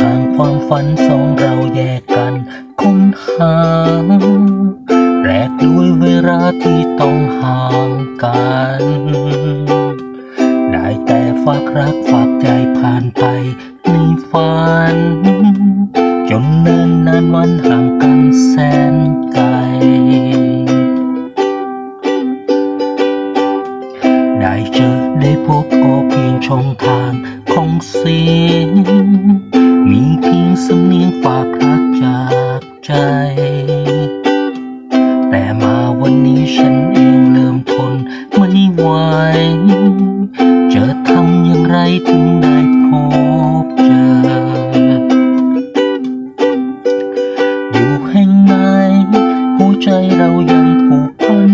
ทางความฝันสองเราแยกกันคุ้นหาแลกด้วยเวลาที่ต้องห่างกัน ได้แต่ฝากรักฝากใจผ่านไปในฝัน จนเนินนานวันห่างกันแสนไกลได้เจอได้พบก็เพียงช่องทางของเสียง ฝากรักจากใจ แต่มาวันนี้ฉันเองเริ่มทนไม่ไหว จะทำอย่างไรถึงได้พบเจอ อยู่แห่งไหนหัวใจเรายังผูกพัน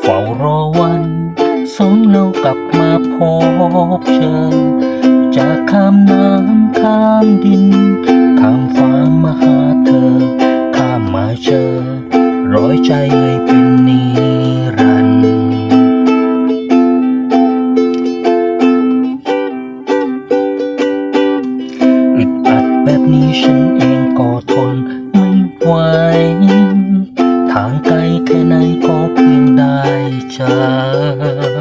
เฝ้ารอวันสองเรากลับมาพบเจอ จะข้ามน้ำ ข้ามดิน ข้ามฟ้ามาหาเธอ ข้ามมาเจอ ร้อยใจให้เป็นนิรันดร์อึดอัดแบบนี้ฉันเองก็ทนไม่ไหว ทางไกลแค่ไหนก็เพียงได้เจออ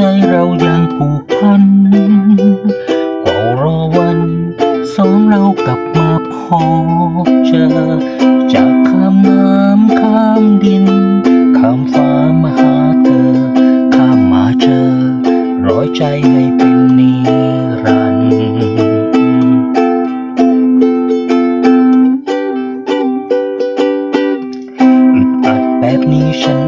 ใจเรายังผูกพันเฝ้ารอวันสองเรากลับมาพบเจอ จากข้ามน้ำข้ามดิน ข้ามฟ้ามาหาเธอ ข้ามมาเจอ ร้อยใจให้เป็นนิรันดร์อัดแบบนี้ฉัน